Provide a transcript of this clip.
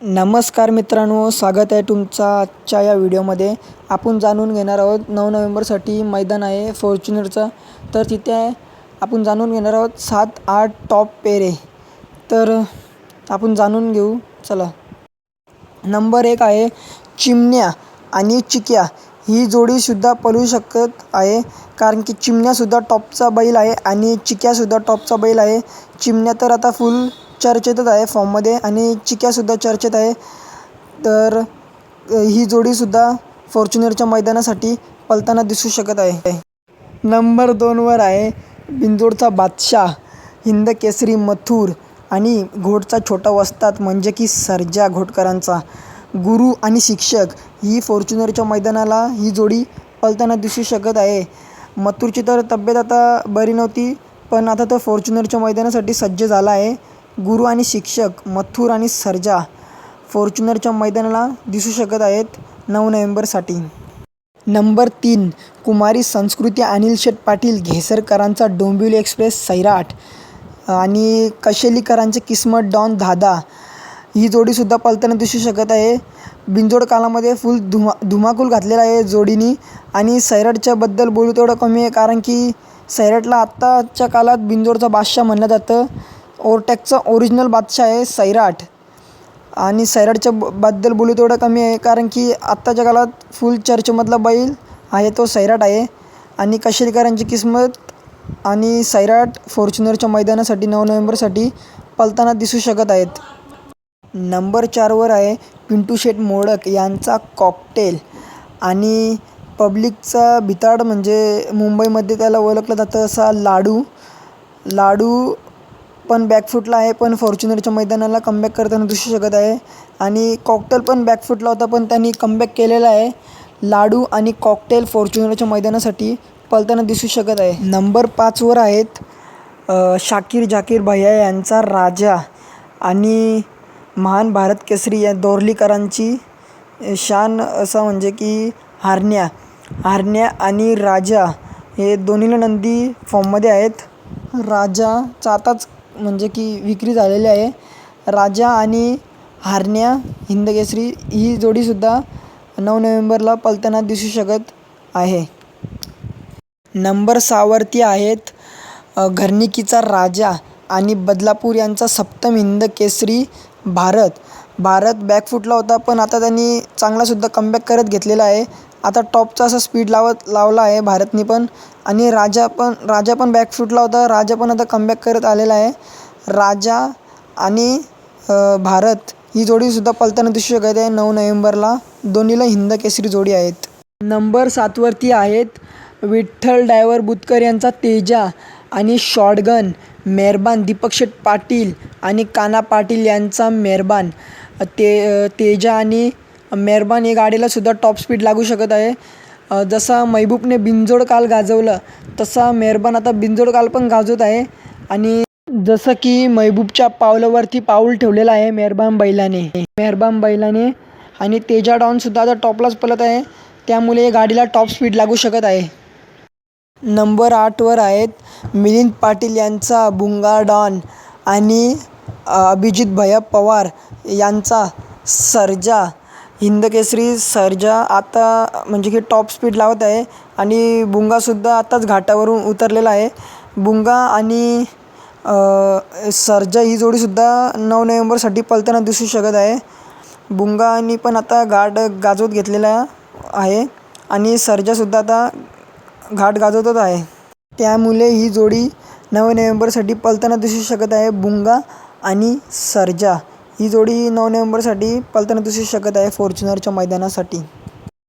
नमस्कार मित्रांनो स्वागत आहे तुमचा आजच्या या व्हिडिओमध्ये. आपण जाणून घेणार आहोत नऊ नोव्हेंबरसाठी मैदान आहे फॉर्च्युनरचं. तर तिथे आपण जाणून घेणार आहोत सात आठ टॉप पेरे. तर आपण जाणून घेऊ चला. नंबर एक आहे चिमण्या आणि चिक्या. ही जोडीसुद्धा पळू शकत आहे कारण की चिमण्यासुद्धा टॉपचा बैल आहे आणि चिक्यासुद्धा टॉपचा बैल आहे. चिमण्या तर आता फुल चर्चेतच आहे फॉर्ममध्ये आणि चिक्यासुद्धा चर्चेत आहे. तर ही जोडीसुद्धा फॉर्च्युनरच्या मैदानासाठी पलताना दिसू शकत आहे. नंबर दोनवर आहे बिंदोडचा बादशाह हिंद केसरी मथुर आणि घोटचा छोटा वस्तात म्हणजे की सर्जा घोटकरांचा. गुरु आणि शिक्षक ही फॉर्च्युनरच्या मैदानाला ही जोडी पलताना दिसू शकत आहे. मथुरची तर तब्येत आता बरी नव्हती पण आता तो फॉर्च्युनरच्या मैदानासाठी सज्ज झाला आहे. गुरु आणि शिक्षक मथुर आणि सर्जा फॉर्च्युनरच्या मैदानाला दिसू शकत आहेत नऊ नोव्हेंबरसाठी. नंबर तीन कुमारी संस्कृती अनिल शेठ पाटील घेसरकरांचा डोंबिवली एक्सप्रेस सैराट आणि कशेलीकरांचे किस्मत डॉन धादा. ही जोडीसुद्धा पलताना दिसू शकत आहे. बिंजोड कालामध्ये फुल धुमा धुमाकूल घातलेला आहे जोडीनी आणि सैराटच्याबद्दल बोलू तेवढं कमी आहे कारण की सैराटला आत्ताच्या काळात बिंजोडचा बादशाह म्हणलं जातं. ओरटॅकचा ओरिजिनल बादशाह आहे सैराट. आणि सैराटच्या ब बद्दल बोलू तेवढं कमी आहे कारण की आत्ताच्या काळात फुल चर्चमधला बैल आहे तो सैराट आहे. आणि कशेलकरांची किस्मत आणि सैराट फॉर्च्युनरच्या मैदानासाठी नऊ नोव्हेंबरसाठी पलताना दिसू शकत आहेत. नंबर चारवर आहे पिंटू शेठ मोडक यांचा कॉकटेल आणि पब्लिकचा भिताड म्हणजे मुंबईमध्ये त्याला ओळखलं जातं असा लाडू. लाडू पण बॅकफुटला आहे पण फॉर्च्युनरच्या मैदानाला कमबॅक करताना दिसू शकत आहे. आणि कॉकटेल पण बॅकफुटला होता पण त्यांनी कमबॅक केलेला आहे. लाडू आणि कॉकटेल फॉर्च्युनरच्या मैदानासाठी पलताना दिसू शकत आहे. नंबर पाचवर आहेत शाकीर जाकीर भैया यांचा राजा आणि महान भारत केसरी या दोरलीकरांची शान असं म्हणजे की हारण्या. हारण्या आणि राजा हे दोन्हीला नंदी फॉर्ममध्ये आहेत. राजाचा आताच म्हणजे की विक्री झालेली आहे. राजा आणि हारण्या हिंदकेसरी ही जोडीसुद्धा नऊ नोव्हेंबरला पलताना दिसू शकत आहे. नंबर सहावरती आहेत घरणिकीचा राजा आणि बदलापूर यांचा सप्तम हिंद केसरी भारत भारत बॅकफुटला होता पण आता त्यांनी चांगलासुद्धा कमबॅक करत घेतलेला आहे. आता टॉपचा असा स्पीड लावत लावला आहे भारतनी पण. आणि राजा पण राजा पण बॅकफूटला होता. राजा पण आता कमबॅक करत आलेला आहे. राजा आणि भारत ही जोडीसुद्धा पलताना दिसू शकत आहे. नऊ नोव्हेंबरला दोन्हीला हिंद केसरी जोडी आहेत. नंबर सातवरती आहेत विठ्ठल डायव्हर बुतकर यांचा तेजा आणि शॉटगन मेहरबान दीपक शेठ पाटील आणि काना पाटील यांचा मेहरबान. ते तेजा आणि मेहरबान या गाडीलासुद्धा टॉप स्पीड लागू शकत आहे. जसा मैबूबने बिंजोड काल गाजवलं तसा मेहरबान आता बिंजोड काल पण गाजवत आहे. आणि जसं की मैबूबच्या पावलावरती पाऊल ठेवलेलं आहे मेहरबान बैलाने. मेहरबान बैलाने आणि तेजा डॉनसुद्धा आता टॉपलाच पलत आहे. त्यामुळे या गाडीला टॉप स्पीड लागू शकत आहे. नंबर आठवर आहेत मिलिंद पाटील यांचा बुंगा डॉन आणि अभिजित भैया पवार यांचा सर्जा. हिंदकेसरी सर्जा आता म्हणजे की टॉप स्पीड लावत आहे आणि बुंगासुद्धा आत्ताच घाटावरून उतरलेला आहे. बुंगा आणि सर्जा ही जोडीसुद्धा नऊ नोव्हेंबरसाठी पळताना दिसू शकत आहे. बुंगानी पण आता घाट गाजवत घेतलेला आहे आणि सर्जासुद्धा आता घाट गाजवतच आहे. त्यामुळे ही जोडी नऊ नोव्हेंबरसाठी पळताना दिसू शकत आहे. बुंगा आणि सर्जा. ही जोडी नऊ नोव्हेंबरसाठी पालताना दिसू शकत आहे फॉर्च्युनरच्या मैदानासाठी.